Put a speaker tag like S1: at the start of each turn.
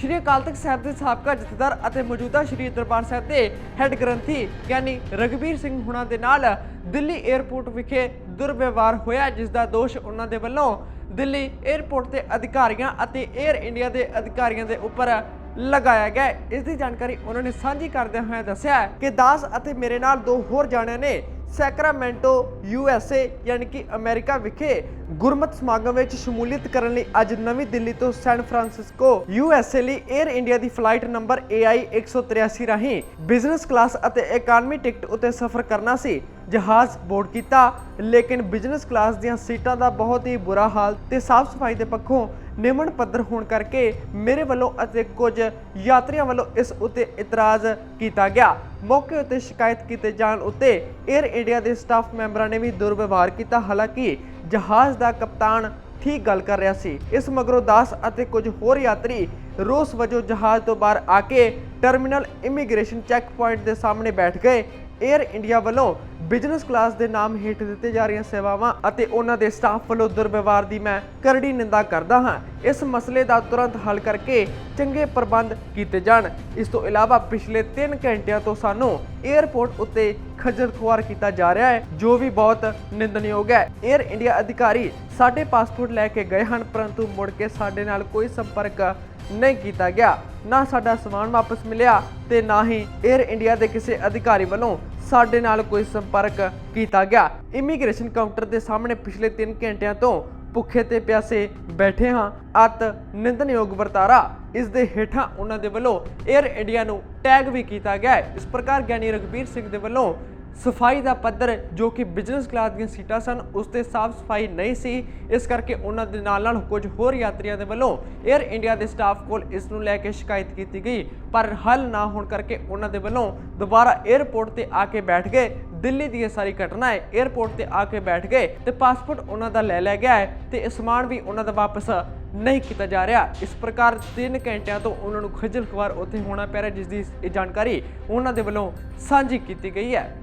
S1: ਸ਼੍ਰੀ ਅਕਾਲ ਤਖਤ ਸਾਹਿਬ ਦੇ ਸਾਬਕਾ ਜਥੇਦਾਰ ਅਤੇ ਮੌਜੂਦਾ ਸ਼੍ਰੀ ਦਰਬਾਰ ਸਾਹਿਬ ਦੇ ਹੈੱਡ ਗ੍ਰੰਥੀ ਗਿਆਨੀ ਰਗਵੀਰ ਸਿੰਘ ਹੁਣਾਂ ਦੇ ਨਾਲ ਦਿੱਲੀ 에ਅਰਪੋਰਟ ਵਿਖੇ ਦੁਰਵਿਵਹਾਰ ਹੋਇਆ ਜਿਸ ਦਾ ਦੋਸ਼ ਉਹਨਾਂ ਦੇ ਵੱਲੋਂ ਦਿੱਲੀ 에ਅਰਪੋਰਟ ਦੇ ਅਧਿਕਾਰੀਆਂ ਅਤੇ 에ਅਰ ਇੰਡੀਆ ਦੇ ਅਧਿਕਾਰੀਆਂ ਦੇ ਉੱਪਰ ਲਗਾਇਆ ਗਿਆ ਇਸ ਦੀ ਜਾਣਕਾਰੀ ਉਹਨਾਂ ਨੇ ਸਾਂਝੀ ਕਰਦੇ ਹੋਏ ਦੱਸਿਆ ਕਿ ਦਾਸ ਅਤੇ ਮੇਰੇ ਨਾਲ ਦੋ ਹੋਰ ਜਾਣਿਆਂ ਨੇ ਸੈਕਰਾਮੈਂਟੋ, ਯੂ ਐਸ ਏ ਯਾਨੀ ਕਿ ਅਮਰੀਕਾ ਵਿਖੇ ਗੁਰਮਤ ਸਮਾਗਮ ਵਿੱਚ ਸ਼ਮੂਲੀਅਤ ਕਰਨ ਲਈ ਅੱਜ ਨਵੀਂ ਦਿੱਲੀ ਤੋਂ San Francisco, U S A ਲਈ 에ਅਰ ਇੰਡੀਆ ਦੀ ਫਲਾਈਟ ਨੰਬਰ AI 183 ਰਾਹੀਂ ਬਿਜ਼ਨਸ ਕਲਾਸ ਅਤੇ ਇਕਾਨਮੀ ਟਿਕਟ ਉੱਤੇ ਸਫ਼ਰ ਕਰਨਾ ਸੀ। ਜਹਾਜ਼ ਬੋਰਡ ਕੀਤਾ, ਲੇਕਿਨ ਬਿਜ਼ਨਸ ਕਲਾਸ ਦੀਆਂ ਸੀਟਾਂ ਦਾ ਬਹੁਤ ਹੀ ਬੁਰਾ ਹਾਲ ਤੇ ਸਾਫ਼ ਸਫ਼ਾਈ ਦੇ ਪੱਖੋਂ ਨਿਮਨ ਪੱਧਰ ਹੋਣ ਕਰਕੇ ਮੇਰੇ ਵੱਲੋਂ ਅਤੇ ਕੁਝ ਯਾਤਰੀਆਂ ਵੱਲੋਂ ਇਸ ਉੱਤੇ ਇਤਰਾਜ਼ ਕੀਤਾ ਗਿਆ। ਮੌਕੇ ਉੱਤੇ ਸ਼ਿਕਾਇਤ ਕੀਤੇ ਜਾਣ ਉੱਤੇ 에ਅਰ ਇੰਡੀਆ ਦੇ ਸਟਾਫ ਮੈਂਬਰਾਂ ਨੇ ਵੀ ਦੁਰਵਿਵਹਾਰ ਕੀਤਾ। ਹਾਲਾਂਕਿ ਜਹਾਜ਼ ਦਾ ਕਪਤਾਨ ਠੀਕ ਗੱਲ ਕਰ ਰਿਹਾ ਸੀ। ਇਸ ਮਗਰੋਂ ਦਾਸ ਅਤੇ ਕੁਝ ਹੋਰ ਯਾਤਰੀ ਰੋਸ ਵਜੋਂ ਜਹਾਜ਼ ਤੋਂ ਬਾਹਰ ਆ ਕੇ ਟਰਮੀਨਲ ਇਮੀਗ੍ਰੇਸ਼ਨ ਚੈੱਕ ਪੁਆਇੰਟ ਦੇ ਸਾਹਮਣੇ ਬੈਠ ਗਏ। 에ਅਰ ਇੰਡੀਆ ਵੱਲੋਂ ਬਿਜ਼ਨਸ ਕਲਾਸ ਦੇ ਨਾਮ ਹੇਠ ਦਿੱਤੇ ਜਾ ਰਹੀਆਂ ਸੇਵਾਵਾਂ ਅਤੇ ਉਹਨਾਂ ਦੇ ਸਟਾਫ ਵੱਲੋਂ ਦੁਰਵਿਵਹਾਰ ਦੀ ਮੈਂ ਕਰੜੀ ਨਿੰਦਾ ਕਰਦਾ ਹਾਂ। ਇਸ ਮਸਲੇ ਦਾ ਤੁਰੰਤ ਹੱਲ ਕਰਕੇ ਚੰਗੇ ਪ੍ਰਬੰਧ ਕੀਤੇ ਜਾਣ। ਇਸ ਤੋਂ ਇਲਾਵਾ ਪਿਛਲੇ 3 ਘੰਟਿਆਂ ਤੋਂ ਸਾਨੂੰ 에어ਪੋਰਟ ਉੱਤੇ ਖੱਜਲ ਖੁਆਰ ਕੀਤਾ ਜਾ ਰਿਹਾ ਹੈ, ਜੋ ਵੀ ਬਹੁਤ ਨਿੰਦਣਯੋਗ ਹੈ। 에ਅਰ ਇੰਡੀਆ ਅਧਿਕਾਰੀ ਸਾਡੇ ਪਾਸਪੋਰਟ ਲੈ ਕੇ ਗਏ ਹਨ, ਪਰੰਤੂ ਮੁੜ ਕੇ ਸਾਡੇ ਨਾਲ ਕੋਈ ਸੰਪਰਕ ਨਹੀਂ ਕੀਤਾ ਗਿਆ। ਨਾ ਸਾਡਾ ਸਮਾਨ ਵਾਪਸ ਮਿਲਿਆ ਤੇ ਨਾ ਹੀ 에ਅਰ ਇੰਡੀਆ ਦੇ ਕਿਸੇ ਅਧਿਕਾਰੀ ਵੱਲੋਂ ਸਾਡੇ ਨਾਲ ਕੋਈ ਸੰਪਰਕ ਕੀਤਾ ਗਿਆ। ਇਮੀਗ੍ਰੇਸ਼ਨ ਕਾਊਂਟਰ ਦੇ ਸਾਹਮਣੇ ਪਿਛਲੇ 3 ਘੰਟਿਆਂ ਤੋਂ ਭੁੱਖੇ ਤੇ ਪਿਆਸੇ ਬੈਠੇ ਹਾਂ, ਅਤ ਨਿੰਦਨਯੋਗ ਵਰਤਾਰਾ। ਇਸ ਦੇ ਹੇਠਾਂ ਉਹਨਾਂ ਦੇ ਵੱਲੋਂ 에ਅਰ ਇੰਡੀਆ ਨੂੰ ਟੈਗ ਵੀ ਕੀਤਾ ਗਿਆ ਹੈ। ਇਸ ਪ੍ਰਕਾਰ ਗਿਆਨੀ ਰਗਵੀਰ ਸਿੰਘ ਦੇ ਵੱਲੋਂ ਸਫ਼ਾਈ ਦਾ ਪੱਧਰ ਜੋ ਕਿ ਬਿਜ਼ਨਸ ਕਲਾਸ ਦੀਆਂ ਸੀਟਾਂ ਸਨ, ਉਸ ਤੇ ਸਾਫ਼ ਸਫ਼ਾਈ ਨਹੀਂ ਸੀ। ਇਸ ਕਰਕੇ ਉਹਨਾਂ ਦੇ ਨਾਲ ਨਾਲ ਕੁਝ ਹੋਰ ਯਾਤਰੀਆਂ ਦੇ ਵੱਲੋਂ 에ਅਰ ਇੰਡੀਆ ਦੇ ਸਟਾਫ ਕੋਲ ਇਸ ਨੂੰ ਲੈ ਕੇ ਸ਼ਿਕਾਇਤ ਕੀਤੀ ਗਈ। ਪਰ ਹੱਲ ਨਾ ਹੋਣ ਕਰਕੇ ਉਹਨਾਂ ਦੇ ਵੱਲੋਂ ਦੁਬਾਰਾ 에ਅਰਪੋਰਟ ਤੇ ਆ ਕੇ ਬੈਠ ਗਏ। ਦਿੱਲੀ ਦੀ ਇਹ ਸਾਰੀ ਘਟਨਾ ਹੈ 에ਅਰਪੋਰਟ ਤੇ ਆ ਕੇ ਬੈਠ ਗਏ ਤੇ ਪਾਸਪੋਰਟ ਉਹਨਾਂ ਦਾ ਲੈ ਲਿਆ ਗਿਆ ਹੈ ਤੇ ਸਮਾਨ ਵੀ ਉਹਨਾਂ ਦਾ ਵਾਪਸ ਨਹੀਂ ਕੀਤਾ ਜਾ ਰਿਹਾ। ਇਸ ਪ੍ਰਕਾਰ 3 ਘੰਟਿਆਂ ਤੋਂ ਉਹਨਾਂ ਨੂੰ ਖੱਜਲ ਖਵਾਰ ਉੱਥੇ ਹੋਣਾ ਪੈ ਰਿਹਾ, ਜਿਸ ਦੀ ਇਹ ਜਾਣਕਾਰੀ ਉਹਨਾਂ ਦੇ ਵੱਲੋਂ ਸਾਂਝੀ ਕੀਤੀ ਗਈ ਹੈ।